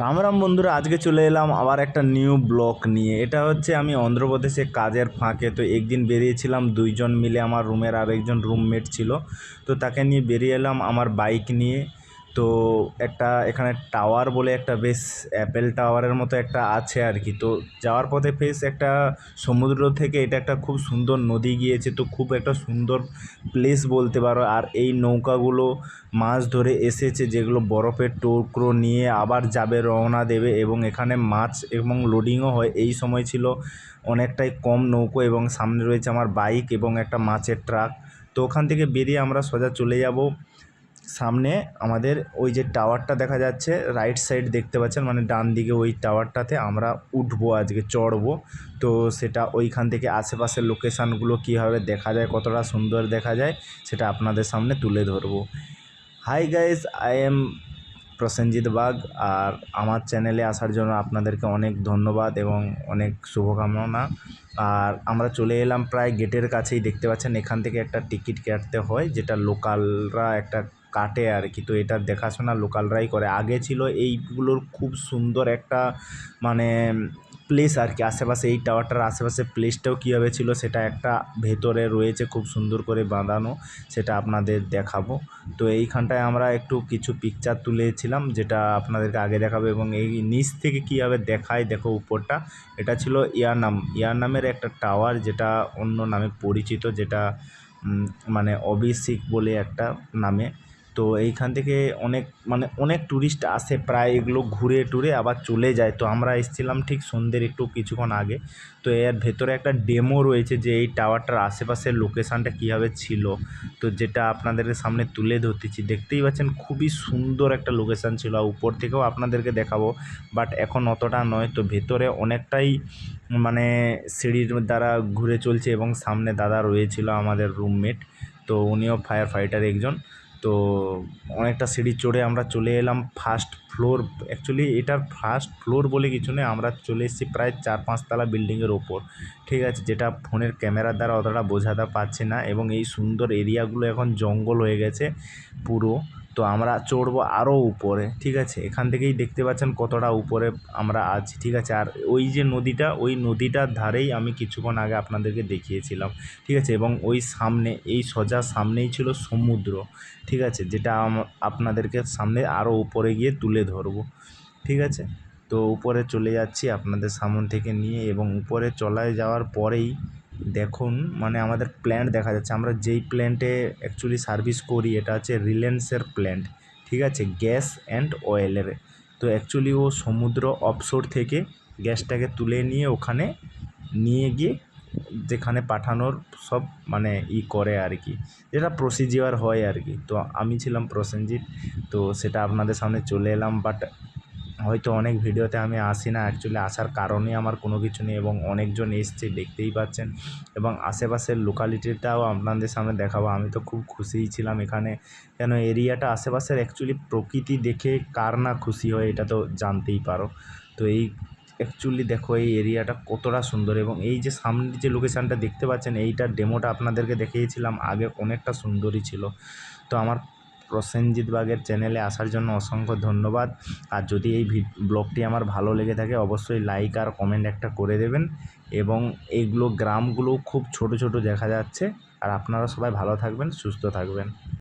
রাম রাম বন্ধুরা, আজকে চলে এলাম আবার একটা নিউ ব্লক নিয়ে। এটা হচ্ছে আমি অন্ধ্রপ্রদেশে কাজের ফাঁকে। তো একদিন বেরিয়েছিলাম, দুইজন মিলে আমার রুমের আরেকজন রুমমেট ছিল। তো তাকে নিয়ে বেরিয়ে এলাম আমার বাইক নিয়ে। তো একটা এখানে টাওয়ার বলে একটা বেশ অ্যাপেল টাওয়ারের মতো একটা আছে আর কি। তো যাওয়ার পথে বেশ একটা সমুদ্র থেকে এটা একটা খুব সুন্দর নদী গিয়েছে। তো খুব একটা সুন্দর প্লেস বলতে পারো। আর এই নৌকাগুলো মাছ ধরে এসেছে, যেগুলো বরফের টুকরো নিয়ে আবার যাবে, রওনা দেবে এবং এখানে মাছ এবং লোডিংও হয়। এই সময় ছিল অনেকটাই কম নৌকো এবং সামনে রয়েছে আমার বাইক এবং একটা মাছের ট্রাক তো ওখান থেকে বেরিয়ে আমরা সোজা চলে যাব। সামনে আমাদের ওই যে টাওয়ারটা দেখা যাচ্ছে রাইট সাইড দেখতে পাচ্ছেন মানে ডান দিকে ওই টাওয়ারটাতে আমরা উঠবো আজকে, চড়বো। তো সেটা ওইখান থেকে আশেপাশের লোকেশানগুলো কীভাবে দেখা যায়, কতটা সুন্দর দেখা যায়, সেটা আপনাদের সামনে তুলে ধরবো। Hi guys I am Prasenjit Bag আর আমার চ্যানেলে আসার জন্য আপনাদেরকে অনেক ধন্যবাদ এবং অনেক শুভকামনা। আর আমরা চলে এলাম প্রায় গেটের কাছেই, দেখতে পাচ্ছেন এখান থেকে একটা টিকিট কাটতে হয়, যেটা লোকালরা একটা কাটে আর কি। তো এটার দেখাশোনা লোকালরাই করে। আগে ছিল এইগুলোর খুব সুন্দর একটা মানে প্লেস আর কি। আশেপাশে এই টাওয়ারটার আশেপাশে প্লেসটাও কীভাবে ছিল সেটা একটা ভেতরে রয়েছে খুব সুন্দর করে বাঁধানো, সেটা আপনাদের দেখাবো। তো এইখানটায় আমরা একটু কিছু পিকচার তুলেছিলাম, যেটা আপনাদেরকে আগে দেখাবো এবং এই নিচ থেকে কীভাবে দেখায় দেখো উপরটা। এটা ছিল ইয়ারনাম। ইয়ারনামের একটা টাওয়ার যেটা অন্য নামে পরিচিত, যেটা মানে অভিষেক বলে একটা নামে। তো এইখান থেকে অনেক মানে অনেক ট্যুরিস্ট আসে প্রায় এগুলো ঘুরে টুরে আবার চলে যায়। তো আমরা এসেছিলাম ঠিক সন্ধ্যের একটু কিছুক্ষণ আগে। তো এর ভেতরে একটা ডেমো রয়েছে যে এই টাওয়ারটার আশেপাশের লোকেশানটা কীভাবে ছিল। তো যেটা আপনাদের সামনে তুলে ধরতেছি। দেখতেই পাচ্ছেন খুবই সুন্দর একটা লোকেশান ছিল আর উপর থেকেও আপনাদেরকে দেখাবো। বাট এখন অতটা নয়। তো ভেতরে অনেকটাই মানে সিঁড়ির দ্বারা ঘুরে চলছে এবং সামনে দাদা রয়েছিল আমাদের রুমমেট তো উনিও ফায়ার ফাইটার একজন। তো অনেকটা সিঁড়ি চড়ে আমরা চলে এলাম ফার্স্ট ফ্লোর অ্যাকচুয়ালি এটার ফার্স্ট ফ্লোর বলে কিছু নেই, আমরা চলে এসেছি প্রায় চার পাঁচতলা বিল্ডিংয়ের ওপর। ঠিক আছে, যেটা ফোনের ক্যামেরার দ্বারা অতটা বোঝাতে পারছি না এবং এই সুন্দর এরিয়াগুলো এখন জঙ্গল হয়ে গেছে পুরো। তো আমরা চড়বো আরও উপরে, ঠিক আছে? এখান থেকেই দেখতে পাচ্ছেন কতটা উপরে আমরা আছি, ঠিক আছে? আর ওই যে নদীটা, ওই নদীটার ধারেই আমি কিছুক্ষণ আগে আপনাদেরকে দেখিয়েছিলাম, ঠিক আছে? এবং ওই সামনে, এই সোজা সামনেই ছিল সমুদ্র, ঠিক আছে? যেটা আপনাদেরকে সামনে আরও উপরে গিয়ে তুলে ধরবো, ঠিক আছে? তো উপরে চলে যাচ্ছি আপনাদের সামন থেকে নিয়ে এবং উপরে চলায় যাওয়ার পরেই দেখুন মানে আমাদের প্ল্যান্ট দেখা যাচ্ছে। আমরা যেই প্ল্যান্টে অ্যাকচুয়ালি সার্ভিস করি, এটা হচ্ছে রিলায়েন্সের প্ল্যান্ট ঠিক আছে? গ্যাস অ্যান্ড অয়েলের তো অ্যাকচুয়ালি ও সমুদ্র অফশোর থেকে গ্যাসটাকে তুলে নিয়ে ওখানে নিয়ে গিয়ে যেখানে পাঠানোর সব মানে ই করে আর কি। যেটা প্রসিজিওর হয় আর কি। তো আমি ছিলাম প্রসেনজিৎ, তো সেটা আপনাদের সামনে চলে এলাম বাট হয়তো অনেক ভিডিওতে আমি আসি না অ্যাকচুয়ালি আসার কারণে আমার কোনো কিছু নেই এবং অনেকজন এসছে, দেখতেই পাচ্ছেন। এবং আশেপাশের লোকালিটিটাও আপনাদের সামনে দেখাবো। আমি তো খুব খুশিই ছিলাম এখানে। কেন এরিয়াটা আশেপাশের অ্যাকচুয়ালি প্রকৃতি দেখে কার না খুশি হয় এটা তো জানতেই পারো। তো এই অ্যাকচুয়ালি দেখো এই এরিয়াটা কতটা সুন্দর এবং এই যে সামনের যে লোকেশানটা দেখতে পাচ্ছেন, এইটার ডেমোটা আপনাদেরকে দেখিয়েছিলাম, আগে অনেকটা সুন্দরই ছিল। তো আমার প্রসেনজিৎ বাগের চ্যানেলে আসার জন্য অসংখ্য ধন্যবাদ। আর যদি এই ব্লগটি আমার ভালো লেগে থাকে, অবশ্যই লাইক আর কমেন্ট একটা করে দেবেন। এবং এইগুলো গ্রামগুলো খুব ছোট ছোট দেখা যাচ্ছে। আর আপনারা সবাই ভালো থাকবেন, সুস্থ থাকবেন।